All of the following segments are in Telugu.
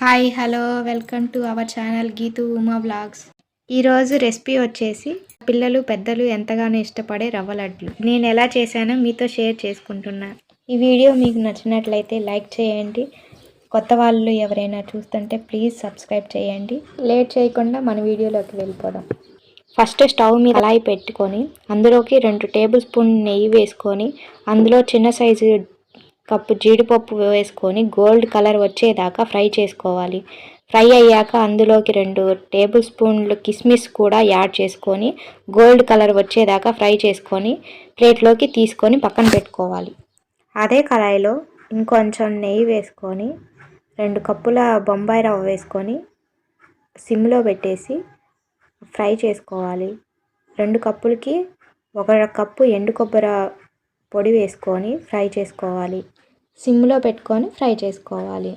Hi hello welcome to our channel Geethu Uma blogs ఈరోజు రెసిపీ వచ్చేసి పిల్లలు పెద్దలు ఎంతగానో ఇష్టపడే రవ్వ లడ్లు. నేను ఎలా చేశానో మీతో షేర్ చేసుకుంటున్నా. ఈ వీడియో మీకు నచ్చినట్లయితే లైక్ చేయండి. కొత్త వాళ్ళు ఎవరైనా చూస్తుంటే ప్లీజ్ సబ్స్క్రైబ్ చేయండి. లేట్ చేయకుండా మన వీడియోలోకి వెళ్ళిపోదాం. ఫస్ట్ స్టవ్ మీద కళాయి పెట్టుకొని అందులోకి రెండు టేబుల్ స్పూన్ నెయ్యి వేసుకొని అందులో చిన్న సైజు కప్పు జీడిపప్పు వేసుకొని గోల్డ్ కలర్ వచ్చేదాకా ఫ్రై చేసుకోవాలి. ఫ్రై అయ్యాక అందులోకి రెండు టేబుల్ స్పూన్లు కిస్మిస్ కూడా యాడ్ చేసుకొని గోల్డ్ కలర్ వచ్చేదాకా ఫ్రై చేసుకొని ప్లేట్లోకి తీసుకొని పక్కన పెట్టుకోవాలి. అదే కళాయిలో ఇంకొంచెం నెయ్యి వేసుకొని రెండు కప్పుల బొంబాయి రవ్వ వేసుకొని సిమ్లో పెట్టేసి ఫ్రై చేసుకోవాలి. రెండు కప్పులకి ఒక కప్పు ఎండు కొబ్బరి పొడి వేసుకొని ఫ్రై చేసుకోవాలి. సిమ్లో పెట్టుకొని ఫ్రై చేసుకోవాలి.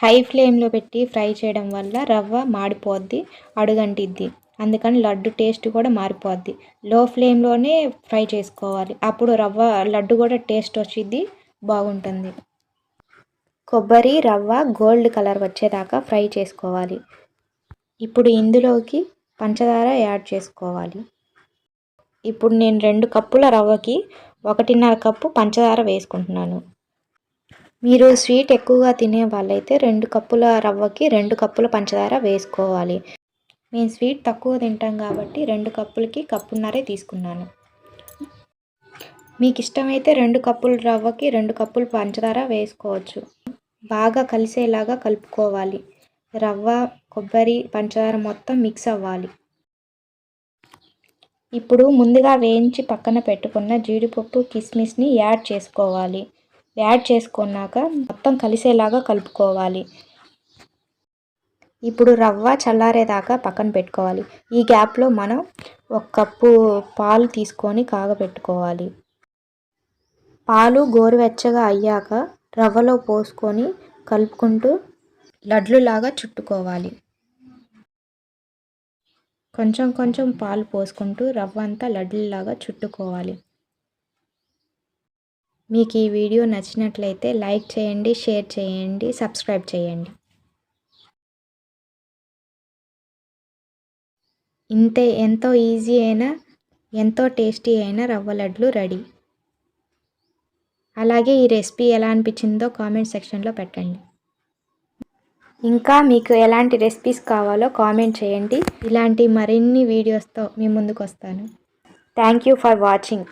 హై ఫ్లేమ్లో పెట్టి ఫ్రై చేయడం వల్ల రవ్వ మాడిపోద్ది అడుగంటిద్ది. అందుకని లడ్డు టేస్ట్ కూడా మారిపోద్ది. లో ఫ్లేమ్లోనే ఫ్రై చేసుకోవాలి. అప్పుడు రవ్వ లడ్డు కూడా టేస్ట్ వచ్చిద్ది బాగుంటుంది. కొబ్బరి రవ్వ గోల్డ్ కలర్ వచ్చేదాకా ఫ్రై చేసుకోవాలి. ఇప్పుడు ఇందులోకి పంచదార యాడ్ చేసుకోవాలి. ఇప్పుడు నేను రెండు కప్పుల రవ్వకి ఒకటిన్నర కప్పు పంచదార వేసుకుంటున్నాను. మీరు స్వీట్ ఎక్కువగా తినే వాళ్ళైతే రెండు కప్పుల రవ్వకి రెండు కప్పుల పంచదార వేసుకోవాలి. మేము స్వీట్ తక్కువ తింటాం కాబట్టి రెండు కప్పులకి కప్పున్నరే తీసుకున్నాను. మీకు ఇష్టమైతే రెండు కప్పుల రవ్వకి రెండు కప్పులు పంచదార వేసుకోవచ్చు. బాగా కలిసేలాగా కలుపుకోవాలి. రవ్వ కొబ్బరి పంచదార మొత్తం మిక్స్ అవ్వాలి. ఇప్పుడు ముందుగా వేయించి పక్కన పెట్టుకున్న జీడిపప్పు కిస్మిస్ని యాడ్ చేసుకోవాలి. యాడ్ చేసుకున్నాక మొత్తం కలిసేలాగా కలుపుకోవాలి. ఇప్పుడు రవ్వ చల్లారేదాకా పక్కన పెట్టుకోవాలి. ఈ గ్యాప్లో మనం ఒక కప్పు పాలు తీసుకొని కాగబెట్టుకోవాలి పాలు గోరువెచ్చగా అయ్యాక రవ్వలో పోసుకొని కలుపుకుంటూ లడ్లులాగా చుట్టుకోవాలి. కొంచెం కొంచెం పాలు పోసుకుంటూ రవ్వ అంతా లడ్డులాగా చుట్టుకోవాలి. మీకు ఈ వీడియో నచ్చినట్లయితే లైక్ చేయండి షేర్ చేయండి సబ్స్క్రైబ్ చేయండి. ఇంతే ఎంతో ఈజీ అయినా ఎంతో టేస్టీ అయిన రవ్వ లడ్లు రెడీ. అలాగే ఈ రెసిపీ ఎలా అనిపించిందో కామెంట్ సెక్షన్లో పెట్టండి. ఇంకా మీకు ఎలాంటి రెసిపీస్ కావాలో కామెంట్ చేయండి. ఇలాంటి మరిన్ని వీడియోస్తో మీ ముందుకు వస్తాను థ్యాంక్ యూ ఫర్ వాచింగ్